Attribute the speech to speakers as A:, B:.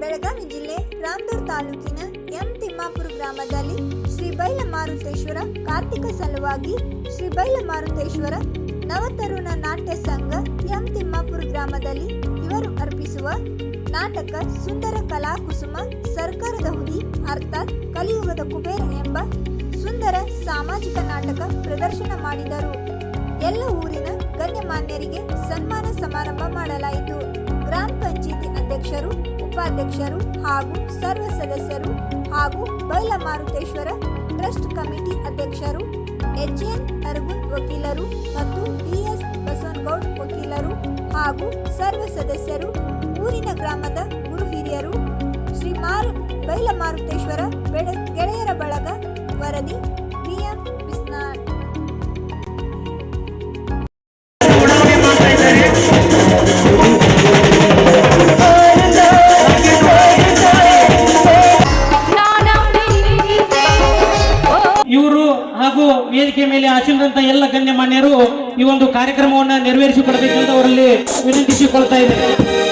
A: ಬೆಳಗಾವಿ ಜಿಲ್ಲೆ ರಾಮದೂರ್ ತಾಲೂಕಿನ ಎಂ ತಿಮ್ಮಾಪುರ ಗ್ರಾಮದಲ್ಲಿ ಶ್ರೀ ಬೈಲ ಮಾರುತೇಶ್ವರ ಕಾರ್ತಿಕ ಸಲುವಾಗಿ ಶ್ರೀ ಬೈಲ ಮಾರುತೇಶ್ವರ ನವತರುಣ ನಾಟ್ಯ ಸಂಘ ಎಂ ತಿಮ್ಮಾಪುರ ಗ್ರಾಮದಲ್ಲಿ ಇವರು ಅರ್ಪಿಸುವ ನಾಟಕ ಸುಂದರ ಕಲಾಕುಸುಮ ಸರ್ಕಾರದ ಹುಲಿ ಅರ್ಥಾತ್ ಕಲಿಯುಗದ ಕುಬೇರ ಎಂಬ ಸುಂದರ ಸಾಮಾಜಿಕ ನಾಟಕ ಪ್ರದರ್ಶನ ಮಾಡಿದರು. ಎಲ್ಲ ಊರಿನ ಗಣ್ಯಮಾನ್ಯರಿಗೆ ಸನ್ಮಾನ ಸಮಾರಂಭ ಮಾಡಲಾಯಿತು. ಉಪಾಧ್ಯಕ್ಷರು ಹಾಗೂ ಸರ್ವ ಸದಸ್ಯರು ಹಾಗೂ ಬೈಲ ಮಾರುತೇಶ್ವರ ಟ್ರಸ್ಟ್ ಕಮಿಟಿ ಅಧ್ಯಕ್ಷರು, ಎಚ್ಎನ್ ಅರ್ಗುನ್ ವಕೀಲರು ಮತ್ತು ಡಿಎಸ್ ಬಸವನಗೌಡ್ ವಕೀಲರು ಹಾಗೂ ಸರ್ವ ಸದಸ್ಯರು, ಊರಿನ ಗ್ರಾಮದ ಗುರು ಹಿರಿಯರು, ಶ್ರೀ ಮಾರು, ಬೈಲ ಮಾರುತೇಶ್ವರ ಬೆಳೆ, ಗೆಳೆಯರ ಬಳಗ ವರದಿ
B: ಇವರು ಹಾಗೂ ವೇದಿಕೆ ಮೇಲೆ ಆಶೀನರಂತ ಎಲ್ಲ ಗಣ್ಯಮಾನ್ಯರು ಈ ಒಂದು ಕಾರ್ಯಕ್ರಮವನ್ನ ನೆರವೇರಿಸಿಕೊಡಬೇಕೆಂದು ಅವರಲ್ಲಿ ವಿನಂತಿಸಿಕೊಳ್ತಾ ಇದ್ದಾರೆ